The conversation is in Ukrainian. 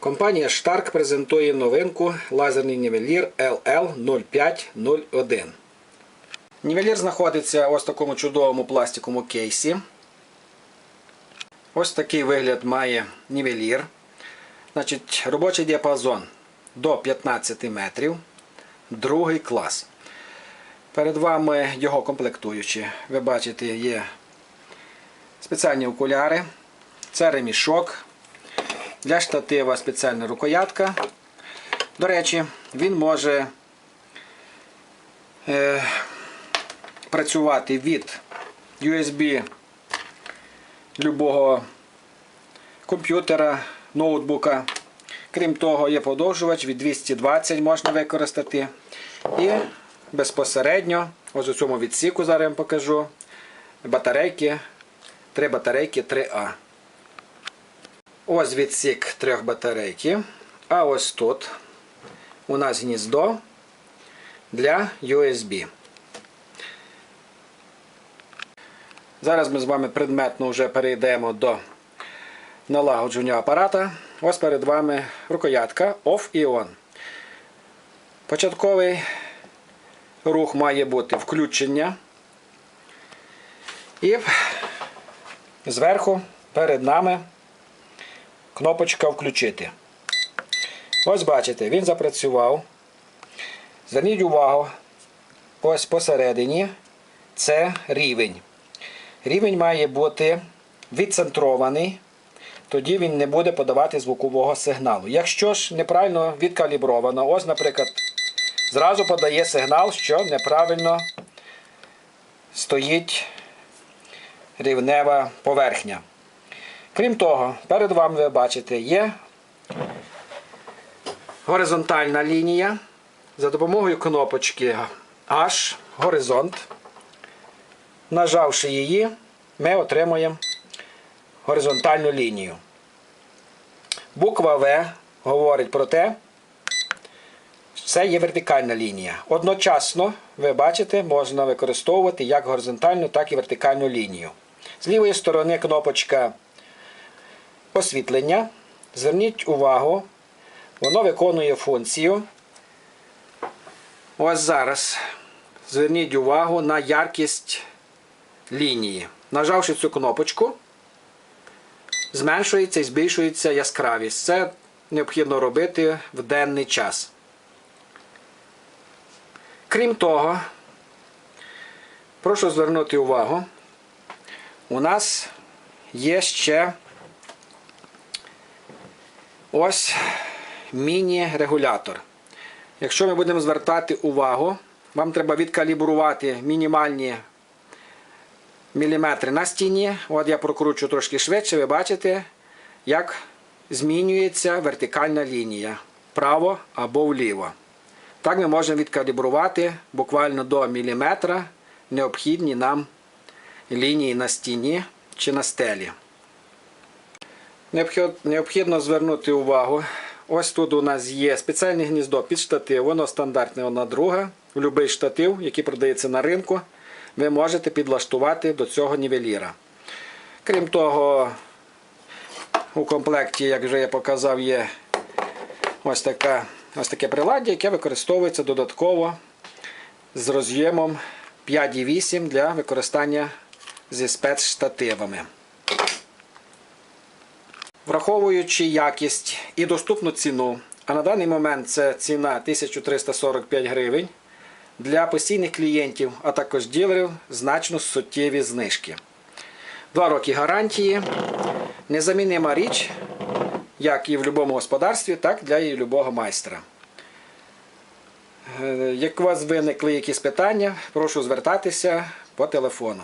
Компанія Stark презентує новинку лазерний нівелір LL0501. Нівелір знаходиться ось в такому чудовому пластиковому кейсі. Ось такий вигляд має нівелір. Значить, робочий діапазон до 15 метрів. Другий клас. Перед вами його комплектуючі. Ви бачите, є спеціальні окуляри. Це ремішок. Для штатива спеціальна рукоятка. До речі, він може е, працювати від USB любого комп'ютера, ноутбука. Крім того, є подовжувач від 220 можна використати. І безпосередньо, ось у цьому відсіку зараз я вам покажу, батарейки, три батарейки 3А. Ось відсік трьох батарейки. А ось тут у нас гніздо для USB. Зараз ми з вами предметно вже перейдемо до налагодження апарата. Ось перед вами рукоятка OFF і ON. Початковий рух має бути включення. І зверху перед нами кнопочка включити. Ось бачите, він запрацював. Зверніть увагу, ось посередині це рівень. Рівень має бути відцентрований, тоді він не буде подавати звукового сигналу. Якщо ж неправильно відкалібровано, ось, наприклад, зразу подає сигнал, що неправильно стоїть рівнева поверхня. Крім того, перед вами ви бачите, є горизонтальна лінія. За допомогою кнопочки H, горизонт. Нажавши її, ми отримуємо горизонтальну лінію. Буква В говорить про те, що це є вертикальна лінія. Одночасно, ви бачите, можна використовувати як горизонтальну, так і вертикальну лінію. З лівої сторони кнопочка освітлення. Зверніть увагу, воно виконує функцію. Ось зараз зверніть увагу на яркість лінії. Нажавши цю кнопочку, зменшується і збільшується яскравість. Це необхідно робити в денний час. Крім того, прошу звернути увагу, у нас є ще ось міні-регулятор. Якщо ми будемо звертати увагу, вам треба відкалібрувати мінімальні міліметри на стіні. От я прокручу трошки швидше, ви бачите, як змінюється вертикальна лінія вправо або вліво. Так ми можемо відкалібрувати буквально до міліметра необхідні нам лінії на стіні чи на стелі. Необхідно звернути увагу. Ось тут у нас є спеціальне гніздо під штатив, воно стандартне, воно друге. В будь-який штатив, який продається на ринку, ви можете підлаштувати до цього нівеліра. Крім того, у комплекті, як вже я показав, є ось, така, ось таке приладдя, яке використовується додатково з роз'ємом 5,8 для використання зі спецштативами. Враховуючи якість і доступну ціну, а на даний момент це ціна 1345 гривень, для постійних клієнтів, а також ділерів значно суттєві знижки. Два роки гарантії, незамінима річ, як і в будь-якому господарстві, так і для любого майстра. Е, Як у вас виникли якісь питання, прошу звертатися по телефону.